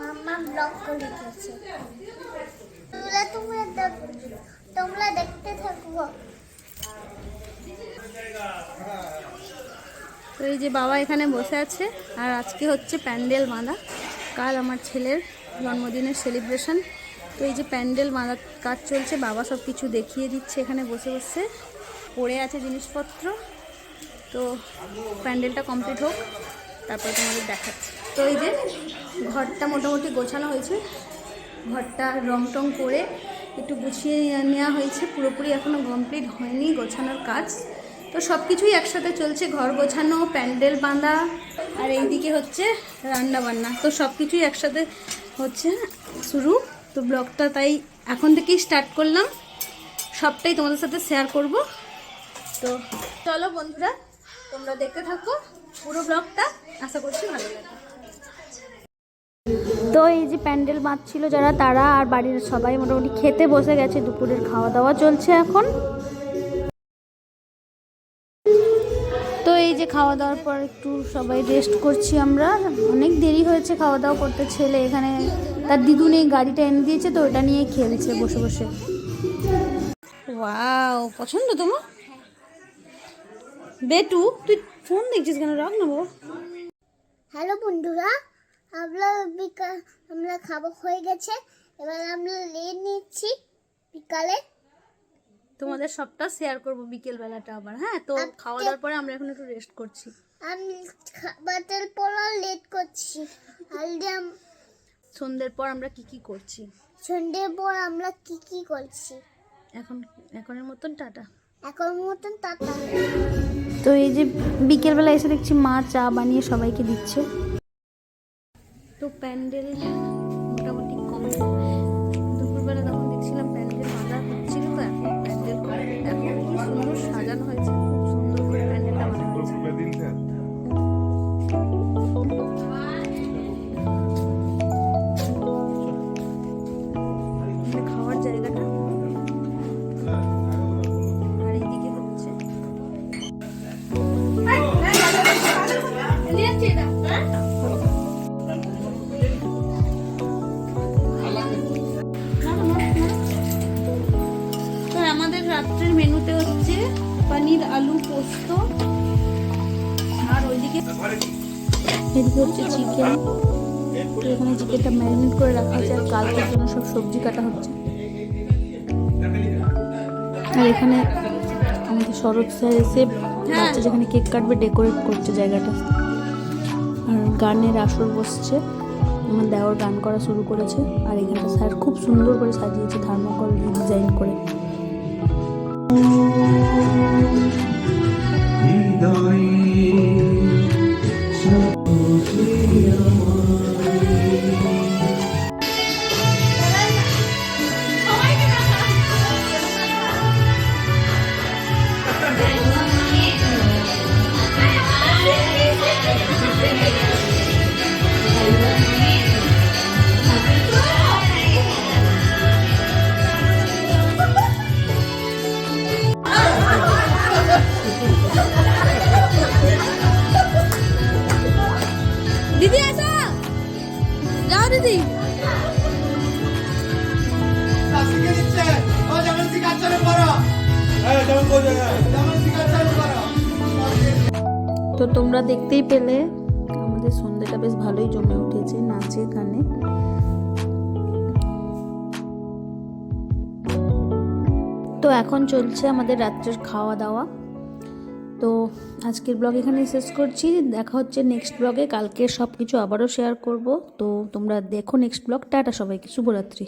মাম্মা blog করে দিয়েছে। তোমরা তোমরা তোমরা দেখতে থাকো। তো এই যে বাবা এখানে বসে আছে, আর আজকে হচ্ছে প্যান্ডেল বাঁধা। কাল আমার ছেলের জন্মদিনের সেলিব্রেশন তো এই যে প্যান্ডেল বাঁধার কাজ চলছে, বাবা সব কিছু দেখিয়ে দিচ্ছে এখানে বসে বসে। পড়ে আছে জিনিসপত্র। তো প্যান্ডেলটা কমপ্লিট হোক, তারপর তোমাদের দেখাচ্ছি। তো এই যে ঘরটা মোটামুটি গোছানো হয়েছে। ঘরটা রং টং করে একটু গুছিয়ে নেওয়া হয়েছে। পুরোপুরি এখনও কমপ্লিট হয়নি গোছানোর কাজ। তো সব কিছুই একসাথে চলছে, ঘর গোছানো, প্যান্ডেল বাঁধা, আর এইদিকে হচ্ছে রান্না বান্না তো সব কিছুই একসাথে হচ্ছে শুরু। তো ব্লগটা তাই এখন থেকেই স্টার্ট করলাম। সবটাই তোমাদের সাথে শেয়ার করব। তো চলো বন্ধুরা, তোমরা দেখতে থাকো পুরো ব্লগটা। আশা করছি ভালো লাগবে। তো এই যে প্যান্ডেল বাঁধছিল যারা তারা আর বাড়ির সবাই মোটামুটি খেতে বসে গেছে দুপুরের খাওয়া দাওয়া চলছে এখন। তো এই যে খাওয়া দাওয়ার পর একটু সবাই রেস্ট করছি আমরা। অনেক দেরি হয়েছে খাওয়া দাওয়া করতে ছেলে এখানে তার দিদুন এই গাড়িটা এনে দিয়েছে তো ওটা নিয়ে খেলছে বসে বসে। ওয়াও পছন্দ তোমার বেটু তুই ফোন দেখছিস কেন? রাখ না বাবা হ্যালো বন্ধুরা আমরা বিকাল আমরা খাব হয়ে গেছে। এবার আমরা নিয়ে নিচ্ছি বিকালে। তোমাদের সবটা শেয়ার করব বিকেল বেলাটা আবার হ্যাঁ? তো খাওয়া দাওয়ার পরে আমরা এখন একটু রেস্ট করছি। আমি খাবারের পর লেট করছি। আলডিয়াম সন্ধ্যের পর আমরা কি কি করছি? সন্ধ্যের পর আমরা কি কি করছি? এখন এখনের মতন টাটা। এখন মতন টাটা। তো এই যে বিকেলবেলা এসে দেখছি মা চা বানিয়ে সবাইকে দিচ্ছে। তো প্যান্ডেল মোটামুটি কম। রাত্রের মেনুতে হচ্ছে পনির, আলু, পোস্ত, আর ওইদিকে এদিকে হচ্ছে চিকেন এখানে চিকেনটা ম্যারিনেট করে রাখা আছে আর কালকের জন্য সব সবজি কাটা হচ্ছে। আর এখানে আমাদের শরৎ স্যার এসে বাচ্চা যেখানে কেক কাটবে ডেকোরেট করছে জায়গাটা। আর গানের আসর বসছে, আমার দেওয়ার গান করা শুরু করেছে। আর এখানটা স্যার খুব সুন্দর করে সাজিয়েছে থার্মোকল ডিজাইন করে। দিদি করো তো তোমরা দেখতেই পেলে, আমাদের সন্ধ্যেটা বেশ ভালোই জমে উঠেছে নাচে গানে। তো এখন চলছে আমাদের রাত্রের খাওয়া দাওয়া। তো আজকের ব্লগ এখানে শেষ করছি। দেখা হচ্ছে নেক্সট ব্লগে কালকে সব কিছু আবারও শেয়ার করব। তো তোমরা দেখো নেক্সট ব্লগ। টাটা সবাইকে। শুভরাত্রি।